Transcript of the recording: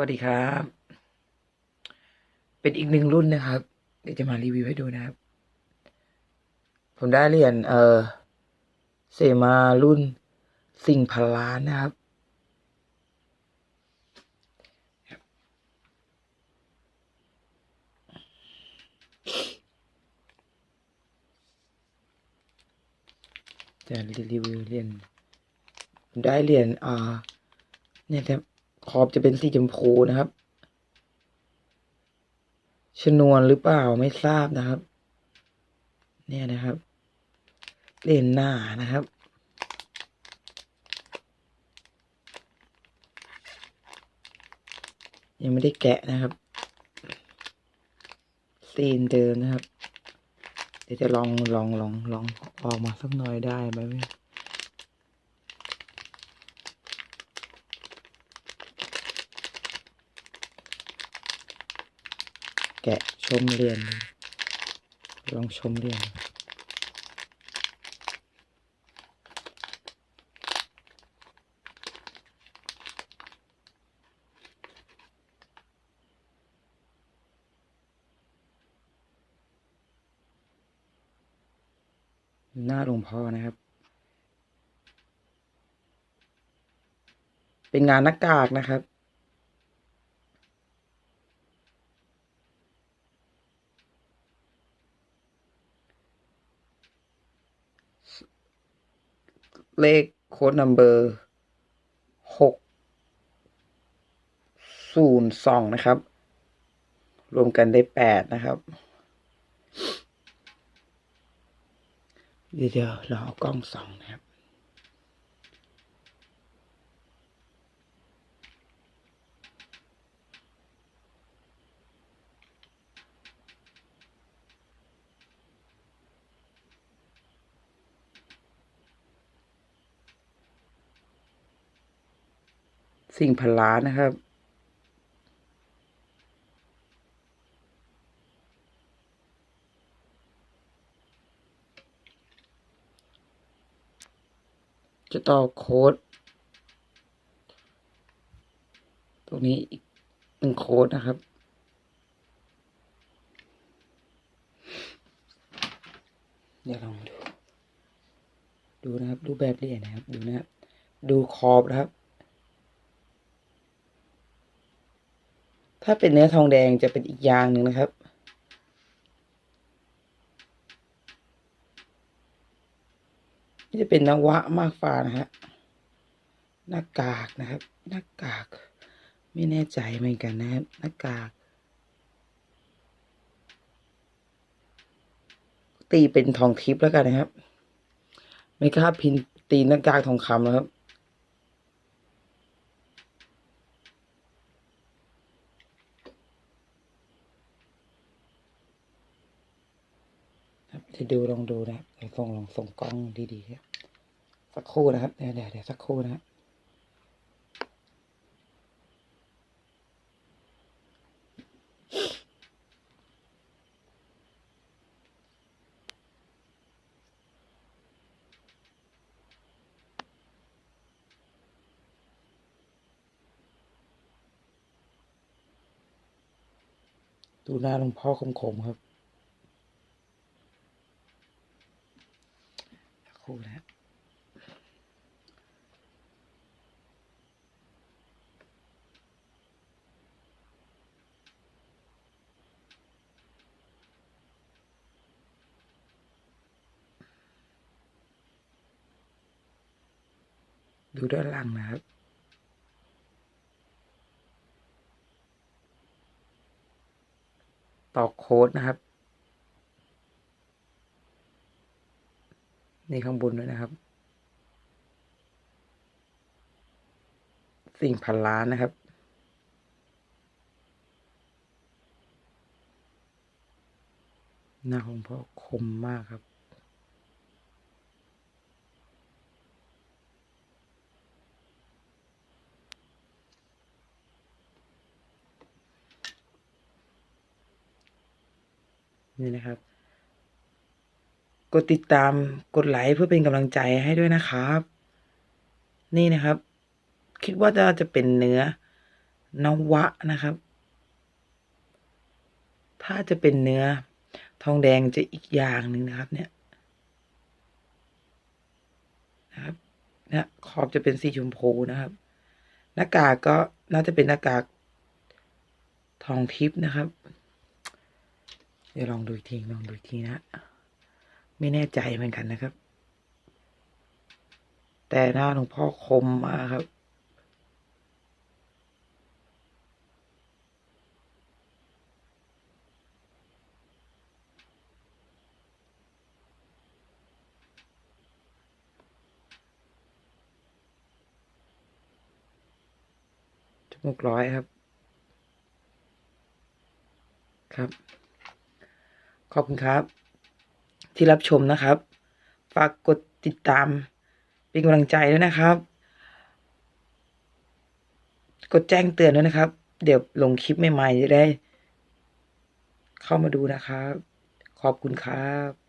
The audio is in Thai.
วัสดีครับ เป็นอีกหนึ่งรุ่นนะครับ เดี๋ยวจะมารีวิวให้ดูนะครับ ผมได้เหรียญเออเสมารุ่นสิ่งพันล้านนะครับ จะรีวิวเหรียญผมได้เหรียญอ่าเนี่ยแต่ ขอบจะเป็นสีชมพูนะครับ ชนวนหรือเปล่าไม่ทราบนะครับ เนี่ยนะครับเหรียญหน้านะครับ ยังไม่ได้แกะนะครับซีนเดิมนะครับ เดี๋ยวจะลองลองลองลองออกมาสักหน่อยได้ไหม แกะชมเรียน ลองชมเรียน หน้าหลวงพ่อนะครับ เป็นงานหน้ากากนะครับ เลขโค้ดนัมเบอร์หกศูนย์สองนะครับ รวมกันได้แปดนะครับ เดี๋ยวเดี๋ยวเราเอากล้องสองนะครับ สิ่งพันล้านนะครับ จะต่อโค้ด ตรงนี้อีกหนึ่งโค้ดนะครับเดี๋ยวลองดู ดูนะครับ ดูแบบเรียญนะครับ ดูนะครับ ดูขอบนะครับ ถ้าเป็นเนื้อทองแดงจะเป็นอีกอย่างหนึ่งนะครับ นี่จะเป็นนวะมากฟ้านะฮะหน้ากากนะครับ หน้ากาก ไม่แน่ใจเหมือนกันนะครับหน้ากากตีเป็นทองทิพย์แล้วกันนะครับ ไม่กล้าพินตีหน้ากากทองคำนะครับ ครับ จะดูลองดูนะครับส่งลองส่งกล้องดีๆครับสักครู่นะครับเดี๋ยวเดี๋ยวเดี๋ยวสักครู่นะครับดูหน้าหลวงพ่อคมๆครับสัก ครู่นะครับดูด้านหลังนะครับ ต่อโค้ดนะครับ นี่ข้างบนด้วยนะครับ สิ่งพันล้านนะครับ หน้าของพ่อคมมากครับนี่นะครับ กดติดตามกดไลค์เพื่อเป็นกำลังใจให้ด้วยนะครับ นี่นะครับ คิดว่าจะจะเป็นเนื้อนวะนะครับ ถ้าจะเป็นเนื้อ ทองแดงจะอีกอย่างหนึ่งนะครับ เนี่ยนะครับเนี่ยขอบจะเป็นสีชมพูนะครับ หน้ากากก็น่าจะเป็นหน้ากากทองทิพย์นะครับ เดี๋ยวลองดูอีกทีลองดูอีกทีนะ ไม่แน่ใจเหมือนกันนะครับ แต่หน้าหลวงพ่อคมมากครับ จมูกร้อยครับ ครับ ขอบคุณครับ ที่รับชมนะครับ ฝากกดติดตามเป็นกำลังใจด้วยนะครับ กดแจ้งเตือนด้วยนะครับ เดี๋ยวลงคลิปใหม่ๆจะได้ เข้ามาดูนะครับ ขอบคุณครับ